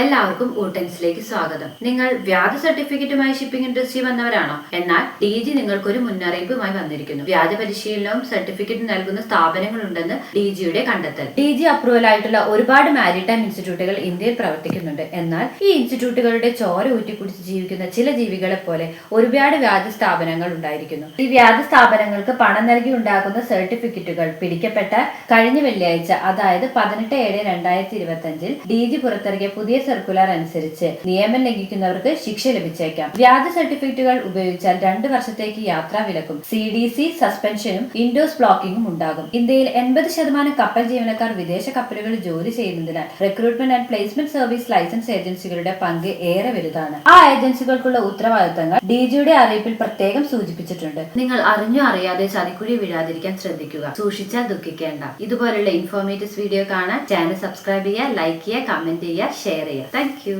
എല്ലാവർക്കും ഊട്ടൻസിലേക്ക് സ്വാഗതം. നിങ്ങൾ വ്യാജ സർട്ടിഫിക്കറ്റുമായി ഷിപ്പിംഗ് ഇൻഡസ്ട്രി വന്നവരാണോ? എന്നാൽ ഡി ജി നിങ്ങൾക്കൊരു മുന്നറിയിപ്പുമായി വന്നിരിക്കുന്നു. വ്യാജ പരിശീലനവും സർട്ടിഫിക്കറ്റ് നൽകുന്ന സ്ഥാപനങ്ങളുണ്ടെന്ന് ഡി ജിയുടെ കണ്ടെത്തൽ. ഡി ജി അപ്രൂവൽ ആയിട്ടുള്ള ഒരുപാട് മാരിടൈം ഇൻസ്റ്റിറ്റ്യൂട്ടുകൾ ഇന്ത്യയിൽ പ്രവർത്തിക്കുന്നുണ്ട്. എന്നാൽ ഈ ഇൻസ്റ്റിറ്റ്യൂട്ടുകളുടെ ചോര ഊറ്റിക്കുടിച്ച് ജീവിക്കുന്ന ചില ജീവികളെ പോലെ ഒരുപാട് വ്യാജ സ്ഥാപനങ്ങൾ ഉണ്ടായിരിക്കുന്നു. ഈ വ്യാജ സ്ഥാപനങ്ങൾക്ക് പണം നൽകി ഉണ്ടാക്കുന്ന സർട്ടിഫിക്കറ്റുകൾ പിടിക്കപ്പെട്ട കഴിഞ്ഞ വെള്ളിയാഴ്ച അതായത് പതിനെട്ട് ഏഴ് രണ്ടായിരത്തി ഇരുപത്തി അഞ്ചിൽ ഡി ജി പുറത്തിറക്കിയ പുതിയ സർക്കുലർ അനുസരിച്ച് നിയമം ലംഘിക്കുന്നവർക്ക് ശിക്ഷ ലഭിച്ചേക്കാം. വ്യാജ സർട്ടിഫിക്കറ്റുകൾ ഉപയോഗിച്ചാൽ രണ്ട് വർഷത്തേക്ക് യാത്രാ വിലക്കും. സി ഡി സി സസ്പെൻഷനും ഇൻഡോസ് ബ്ലോക്കിംഗും ഉണ്ടാകും. ഇന്ത്യയിൽ എൺപത് ശതമാനം കപ്പൽ ജീവനക്കാർ വിദേശ കപ്പലുകളിൽ ജോലി ചെയ്യുന്നതിനാൽ recruitment and placement service licence ഏജൻസികളുടെ പങ്ക് ഏറെ വലുതാണ്. ആ ഏജൻസികൾക്കുള്ള ഉത്തരവാദിത്തങ്ങൾ ഡി ജിയുടെ അറിയിപ്പിൽ പ്രത്യേകം സൂചിപ്പിച്ചിട്ടുണ്ട്. നിങ്ങൾ അറിഞ്ഞോ അറിയാതെ ചതിക്കുഴി വീഴാതിരിക്കാൻ ശ്രദ്ധിക്കുക. സൂക്ഷിച്ചാൽ ദുഃഖിക്കേണ്ട. ഇതുപോലുള്ള ഇൻഫോർമേറ്റീവ് വീഡിയോ കാണാൻ ചാനൽ സബ്സ്ക്രൈബ് ചെയ്യുക ലൈക്ക് ചെയ്യുക കമന്റ് ചെയ്യുക ഷെയർ ചെയ്യുക. Thank you.